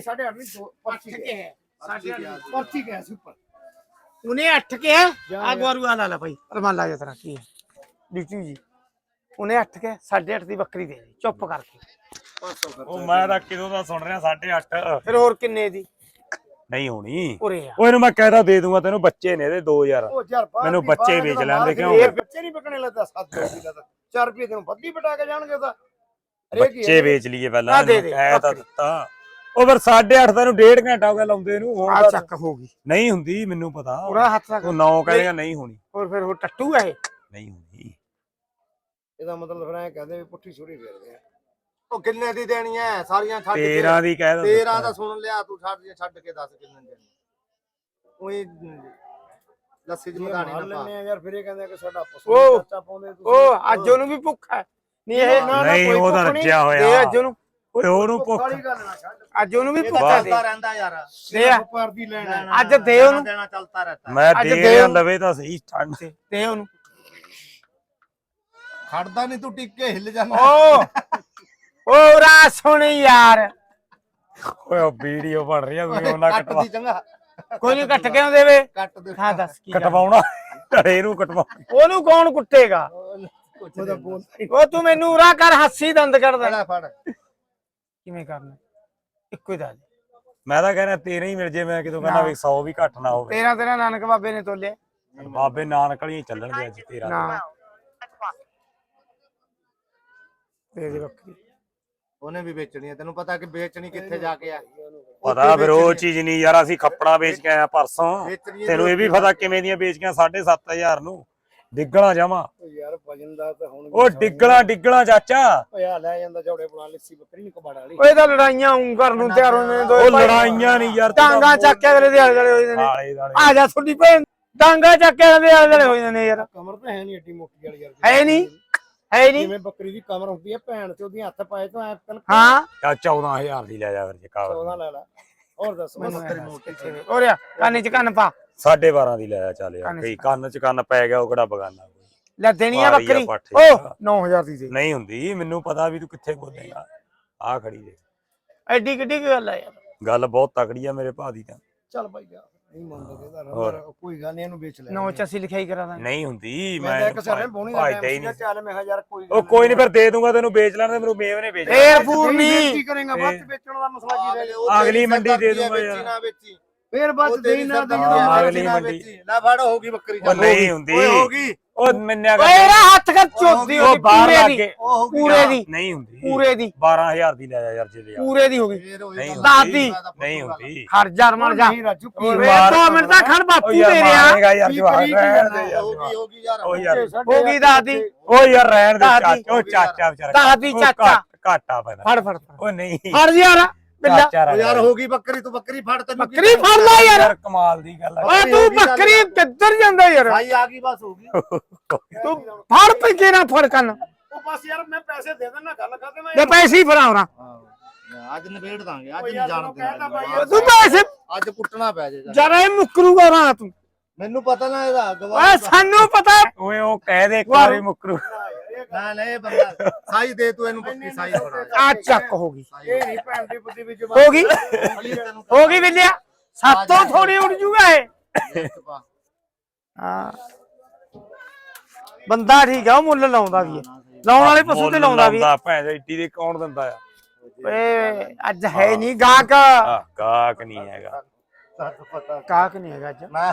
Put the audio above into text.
ਸਾਡੇ ਅੱਠ ਨਹੀਂ ਅੱਠ ਕੇ ਹੈ ਸਾਡੇ ਪਰਚੀ ਗਿਆ ਸੀ ਉੱਪਰ। ਉਹਨੇ ਅੱਠ ਕੇ ਆ ਗਵਾਰੂ ਆ ਲਾ ਲੈ ਭਾਈ। ਰਮਾਨ ਲਾ ਜਾ ਤਰਾ ਕੀ ਹੈ? ਡਿਊਟੀ ਜੀ। ਉਹਨੇ ਅੱਠ ਕੇ ਸਾਢੇ ਅੱਠ ਦੀ ਬੱਕਰੀ ਦੇ ਦੀ ਚੁੱਪ ਕਰਕੇ। ਉਹ ਮੈਂ ਤਾਂ ਕਿਦੋਂ ਦਾ ਸੁਣ ਰਿਹਾ 8:30 ਫਿਰ ਹੋਰ ਕਿੰਨੇ ਦੀ? ਨਹੀਂ ਹੋਣੀ। ਉਰੇ ਆ। ਉਹ ਇਹਨੂੰ ਮੈਂ ਕਹਿਦਾ ਦੇ ਦੂੰਗਾ ਤੈਨੂੰ ਬੱਚੇ ਨੇ ਇਹਦੇ 2000 ਉਹ ਯਾਰ ਬਾਹਰ ਮੈਨੂੰ ਦੀ ਬੱਚੇ ਬਾਹਰ ਵੇਚ ਲੈਣ ਦੇ ਕਿਉਂ? ਇਹ ਬੱਚੇ ਨਹੀਂ ਵਿਕਣੇ ਲੱਗਦਾ 7 ਰੁਪਏ ਦਾ 4 ਰੁਪਏ ਤੈਨੂੰ ਵੱਧੀ ਬਟਾ ਕੇ ਜਾਣਗੇ ਤਾਂ। ਹਰੇਕ ਹੀ ਬੱਚੇ ਵੇਚ ਲਈਏ ਪਹਿਲਾਂ ਆ ਦੇ ਦੇ, ਐ ਤਾਂ ਬੱਕਰੀ। ਦਿੱਤਾ। ਉਹ ਫਿਰ 8.5 ਤੈਨੂੰ ਡੇਢ ਘੰਟਾ ਹੋ ਗਿਆ ਲਾਉਂਦੇ ਨੂੰ ਹੁਣ ਆ ਤਾਂ ਚੱਕ ਹੋ ਗਈ। ਨਹੀਂ ਹੁੰਦੀ ਮੈਨੂੰ ਪਤਾ। ਪੂਰਾ ਹੱਥ ਰੱਖ ਉਹ 9 ਕਹੇਗਾ ਨਹੀਂ। ਹੋਣੀ। ਹੋਰ ਫਿਰ ਉਹ ਟੱਟੂ ਹੈ ਨਹੀਂ ਹੋਣੀ। ਇਹਦਾ ਮਤਲਬ ਫਿਰ ਐ ਕਹਿੰਦੇ ਵੀ ਪੁੱਠੀ ਛੁਰੀ ਫੇਰਦੇ ਆ। ਉਹ ਕਿੰਨੇ ਦੀ ਦੇਣੀ ਐ? ਸਾਰੀਆਂ ਛੱਡ ਕੇ। 13 ਦੀ ਕਹਿ ਦੋ 13 ਦਾ ਸੁਣ ਲਿਆ ਤੂੰ ਛੱਡ ਛੱਡ ਕੇ ਦੱਸ ਕਿੰਨੇ ਦੇਣੀ। ਉਹੀ ਲੱਸੀ ਚ ਜੇ ਮਧਾਣੀ ਮਾਰ ਨਾ ਪਾ। ਲੈਂਦੇ ਆ ਯਾਰ ਫਿਰ ਇਹ ਕਹਿੰਦੇ ਕਿ ਸਾਡਾ ਪਸ਼ੂ ਉਹ, ਖਰਚਾ ਪਾਉਂਦੇ ਤੁਸੀਂ ਉਹ ਅੱਜ ਉਹਨੂੰ ਵੀ ਭੁੱਖ ਹੈ ਨਹੀਂ ਇਹ ਨਾ ਨਾ ਨਹੀਂ ਕੋਈ ਉਹ ਤਾਂ ਭੁੱਖ ਨਹੀਂ। ਰੱਜਿਆ ਦੇ ਹੋਇਆ ਅੱਜ ਉਹਨੂੰ ਓਏ ਉਹਨੂੰ ਭੁੱਖ ਭੁੱਖ। ਵਾਲੀ ਗੱਲ ਨਾ ਛੱਡ। ਅੱਜ ਉਹਨੂੰ ਵੀ ਭੁੱਖ ਤਾਂ ਦੇ ਚੱਲਦਾ ਰਹਿੰਦਾ ਯਾਰ। ਦੇ ਆ। ਵਪਾਰ ਦੀ ਲੈਣਾ ਹੈ। ਅੱਜ ਦੇ ਉਹਨੂੰ। ਦੇਣਾ ਚੱਲਦਾ ਰਹਿੰਦਾ। ਮੈਂ ਅੱਜ ਦੇ ਦੇ। ਲਵੇ ਤਾਂ ਸਹੀ ਠੰਡ। ਤੇ ਦੇ ਉਹਨੂੰ। ਖੜਦਾ ਨਹੀਂ ਤੂੰ ਟਿੱਕੇ ਹਿੱਲ ਜਾਂਦਾ। ਓ ਓ ਰਾ ਸੁਣ ਯਾਰ। ਓਏ ਵੀਡੀਓ ਬਣ ਰਹੀ ਆ ਵੀ ਉਹਨਾਂ ਕੱਟ ਕਟਵਾ। ਦੀ ਚੰਗਾ। ਕੋਈ ਨਹੀਂ ਕੱਟ ਕਿਉਂ ਦੇਵੇ? ਕੱਟ ਦੇ। ਹਾਂ ਦੱਸ ਕੀ ਗੱਲ? ਕਟਵਾਉਣਾ ਘਰੇ ਨੂੰ ਕਟਵਾ। ਉਹਨੂੰ ਕੌਣ ਕੁੱਟੇਗਾ? ਉਹਦਾ ਬੋਲ ਉਹ ਤੂੰ ਮੈਨੂੰ ਉਰਾ ਕਰ ਹੱਸੀ ਦੰਦ ਕੱਢ ਦੇ ਫੜਾ ਫੜ। ਕਿਵੇਂ ਕਰਨਾ? ਇੱਕੋ ਹੀ ਦੱਸ ਦੇ। ਮੈਂ ਤਾਂ ਕਹਿੰਦਾ 13 ਹੀ ਮਿਲ ਜੇ ਮੈਂ ਕਿਦੋਂ ਕਹਿੰਦਾ ਵੀ 100 ਵੀ ਘੱਟ ਨਾ ਹੋਵੇ। ਤੇਰਾ ਤੇਰਾ ਨਾਨਕ ਬਾਬੇ ਨੇ ਤੋਲਿਆ। ਬਾਬੇ ਨਾਨਕ ਵਾਲੀਆਂ ਹੀ ਚੱਲਣਗੇ ਅੱਜ 13 ਨਾ। ਦੇ ਦੇ ਬੱਕਰੀ। ਉਹਨੇ ਵੀ ਵੇਚਣੀ ਹੈ ਤੈਨੂੰ ਪਤਾ ਕਿ ਵੇਚਣੀ ਕਿੱਥੇ ਜਾ ਕੇ ਆ। ਪਤਾ ਫਿਰ ਉਹ ਚੀਜ਼ ਨਹੀਂ ਯਾਰ ਅਸੀਂ ਖੱਪੜਾ ਵੇਚ ਕੇ ਆਇਆ ਪਰਸੋਂ। ਵੇਚਣੀ ਹੈ ਤੈਨੂੰ ਇਹ ਵੀ ਪਤਾ ਕਿਵੇਂ ਦੀਆਂ ਵੇਚ ਕੇ 7500 ਨੂੰ। ਡਿੱਗਣਾ ਜਾਵਾਂ। ਯਾਰ ਵਜਨ ਦਾ ਤਾਂ ਹੁਣ ਵੀ ਉਹ ਡਿੱਗਣਾ ਡਿੱਗਣਾ ਚਾਚਾ। ਓਏ ਆ ਲੈ ਜਾਂਦਾ ਝੋੜੇ ਬਣਾ ਲੱਸੀ ਬੱਕਰੀ ਨਹੀਂ ਕਬਾੜ ਵਾਲੀ। ਓਏ ਤਾਂ ਲੜਾਈਆਂ ਉਂ ਕਰਨ ਨੂੰ ਤਿਆਰ ਹੋਏ ਨੇ ਦੋਏ ਉਹ ਭਾਈ। ਲੜਾਈਆਂ ਨਹੀਂ ਯਾਰ ਡਾਂਗਾ ਚੱਕ ਕੇ ਅਗਲੇ ਦੇ ਆਲੇ ਦੁਆਲੇ ਹੋਏ ਨੇ। ਆਲੇ ਦਾਲੇ ਆ ਜਾ ਤੁਹਾਡੀ ਭੈਣ। ਡਾਂਗਾ ਚੱਕ ਕੇ ਅਗਲੇ ਦੇ ਆਲੇ ਦੁਆਲੇ ਹੋਏ ਨੇ ਯਾਰ। ਕਮਰ ਤਾਂ ਹੈ ਨਹੀਂ ਏਡੀ ਮੋਟੀ ਵਾਲੀ ਯਾਰ। ਹੈ ਨਹੀਂ ਹੈ ਨਹੀਂ ਜਿਵੇਂ ਬੱਕਰੀ ਦੀ ਕਮਰ ਹੁੰਦੀ ਹੈ ਭੈਣ ਤੇ ਉਹਦੀਆਂ ਹੱਥ ਪਾਏ ਤਾਂ ਐ ਤਨ ਹਾਂ। ਚਾ 14000 ਦੀ ਲੈ ਜਾ ਫਿਰ ਜੇ ਕਾਵਰ 14 ਲੈ ਲੈ। ਹੋਰ ਦੱਸ ਮੈਨੂੰ ਐਂ ਮੋਟੀ ਦੱਸ। ਓਰੇ ਆ ਕੰਨ ਚ ਕੰਨ ਪਾ। 12.5 ਦੀ ਲੈ ਜਾ ਚੱਲ ਯਾਰ ਕਈ ਕੰਨ ਚ ਕੰਨ ਪੈ ਗਿਆ ਉਹ ਕਿਹੜਾ ਬਗਾਨਾ। ਲੈ ਦੇਣੀ ਆ ਬੱਕਰੀ। ਯਾਰ। 9000 ਦੀ ਦੇ। ਨਹੀਂ ਹੁੰਦੀ ਮੈਨੂੰ ਪਤਾ ਵੀ ਤੂੰ ਕਿੱਥੇ ਬੋਲੇਗਾ ਆ ਖੜੀ ਦੇ ਐਡੀ ਕਿੱਡੀ ਗੱਲ ਆ ਯਾਰ। ਗੱਲ ਬਹੁਤ ਤਕੜੀ ਆ ਮੇਰੇ ਭਾ ਦੀ ਤਾਂ। ਚੱਲ ਭਾਈ ਜਾ। ਨਹੀਂ ਮੰਨਦਾ ਇਹਦਾ ਕੋਈ ਗੱਲ ਨਹੀਂ ਇਹਨੂੰ ਵੇਚ ਲੈ ਨੌ ਚ ਅਸੀਂ ਲਿਖਾਈ ਕਰਾ ਦਾਂਗੇ। ਨਹੀਂ ਹੁੰਦੀ ਮੈਂ ਤਾਂ ਮੈਂ ਇੱਕ ਸਾਰੇ ਬੋਣੀ ਦਾ ਭਾਜਦਾ ਹੀ ਟਾਈਮ ਨਹੀਂ। ਸੀਗਾ ਚੱਲ ਮੈਂ ਕਿਹਾ ਯਾਰ ਕੋਈ ਉਹ ਕੋਈ ਨਹੀਂ ਫਿਰ ਦੇ ਦੂੰਗਾ ਤੈਨੂੰ ਵੇਚ ਲੈਣ ਦੇ ਮੈਨੂੰ ਮੇਵ ਨੇ ਵੇਚ ਫੇਰ ਫੂਰ ਨਹੀਂ ਕੀ ਕਰੇਗਾ ਬਾਅਦ ਚ ਵੇਚਣ ਦਾ ਮਸਲਾ ਕੀ ਰਹਿ ਗਿਆ? ਅਗਲੀ ਮੰਡੀ ਦੇ ਦੂੰਗਾ ਵੇਚੀ ਯਾਰ। ਨਾ ਵੇਚੀ। ਫੇਰ ਚ ਦੇਈ ਨਾ ਹਾਂ, ਸਰਦਾਰ ਅਗਲੀ ਨਾ ਮੰਡੀ। ਵੇਚੀ। ਲੈ ਫੜ ਹੋ ਗਈ ਬੱਕਰੀ ਉਹ ਨਹੀਂ ਹੁੰਦੀ। ਓਏ ਹੋ ਗਈ। ਉਹ ਮੰਨਿਆ ਓਏ ਕਰ ਇਹਦਾ ਹੱਥ ਕਰ ਚੋਦੀ ਹੋ ਉਹ ਗਈ ਬਾਹਰ ਪੂਰੇ ਲੱਗ ਦੀ। ਕੇ ਪੂਰੇ ਦੀ। ਨਹੀਂ ਹੁੰਦੀ। ਪੂਰੇ ਦੀ। 12000 ਦੀ ਲੈ ਜਾ ਯਾਰ ਜੇ ਲਿਆ। ਪੂਰੇ ਦੀ ਹੋ ਗਈ। ਫੇਰ ਹੋਈ ਨਹੀਂ। ਦਾਦੀ। ਹੁੰਦੀ। ਖੜ ਜਾ ਮਰ ਜਾ। ਦੋ ਮਿੰਟ ਤਾਂ ਖੜ ਬਾਪੂ ਉਹ ਯਾਰ ਮੇਰੇ ਆ। ਮਾਰੇਗਾ ਯਾਰ ਜਾਣਾ? ਦੇ ਯਾਰ ਹੋ ਜਵਾਨ। ਗਈ ਹੋ ਗਈ ਯਾਰ। ਉਹ ਯਾਰ ਹੋ ਗਈ ਦਾਦੀ। ਉਹ ਯਾਰ ਰਹਿਣ ਦੇ ਦਾਦੀ। ਚਾਚਾ ਉਹ ਚਾਚਾ ਵਿਚਾਰਾ। ਦਾਦੀ ਉਹ ਚਾਚਾ। ਘੱਟ- ਪੈਦਾ ਫੜ ਫੜ। ਉਹ ਨਹੀਂ। ਫੜ ਯਾਰ। ਬਿੱਲਾ। ਯਾਰ। ਹੋ ਗਈ ਬੱਕਰੀ ਤੂੰ ਬੱਕਰੀ ਫੜ ਤੈਨੂੰ ਕੀ ਬੱਕਰੀ ਫੜ ਲੈ ਯਾਰ। ਯਾਰ ਕਮਾਲ ਦੀ ਗੱਲ ਓਏ ਹੈ ਤੂੰ ਬੱਕਰੀ ਕਿੱਧਰ ਜਾਂਦਾ ਯਾਰ? ਭਾਈ ਆ ਗਈ ਬਸ ਹੋ ਗਈ। ਤੂੰ ਫੜ ਪੈ ਨਾ ਫੜ ਕੰਨ। ਉਹ ਬਸ ਯਾਰ ਮੈਂ ਪੈਸੇ ਦੇ ਦੇਣਾ ਗੱਲ ਕਰਦੇ ਮੈਂ। ਲੈ ਪੈਸੇ ਹੀ ਫੜਾ ਉਰਾ। ਅੱਜ ਨਿਬੇੜ ਦਾਂਗੇ ਅੱਜ ਓਏ ਨਹੀਂ ਜਾਣ ਭਾਈ ਤੂੰ ਪੈਸੇ ਅੱਜ ਕੁੱਟਣਾ ਪੈ ਜੇ ਜਰਾ। ਇਹ ਮੁਕਰੂਗਾ ਉਰਾ ਤੂੰ ਮੈਨੂੰ ਪਤਾ ਨਾ ਇਹਦਾ ਓਏ ਸਾਨੂੰ ਪਤਾ। ਓਏ ਉਹ ਕਹਿ ਦੇ ਵਾਰੀ ਮੁਕਰੂ। ਨਾ ਨਾ ਇਹ ਬੰਦਾ ਸਾਈ ਦੇ ਤੂੰ ਇਹਨੂੰ ਪੱਕੀ ਸਾਈ ਫੜਾ ਆ ਚੱਕ ਹੋ ਗਈ। ਇਹ ਨਹੀਂ ਭੈਣ ਦੀ ਬੁੱਧੀ ਵਿੱਚ ਹੋ ਗਈ? ਹੋ ਗਈ ਬਿੱਲਿਆ ਸਾਤੋਂ ਥੋੜੀ ਉੱਡ ਜੂਗਾ ਇਹ? ਹਾਂ। ਬੰਦਾ ਠੀਕ ਆ ਉਹ ਮੁੱਲ ਲਾਉਂਦਾ ਵੀ ਲਾਉਣ ਵਾਲੇ ਪਸ਼ੂ ਤੇ ਲਾਉਂਦਾ ਵੀ ਹੈ। ਭੈਣ ਇੱਡੀ ਦੇ ਕੌਣ ਦਿੰਦਾ ਆ? ਓਏ ਅੱਜ ਹੈ ਨਹੀਂ ਗਾਹਕ। ਆ ਗਾਹਕ ਨਹੀਂ ਹੈਗਾ। ਗਾਹਕ ਨਹੀਂ ਹੈਗਾ ਅੱਜ। ਮੈਂ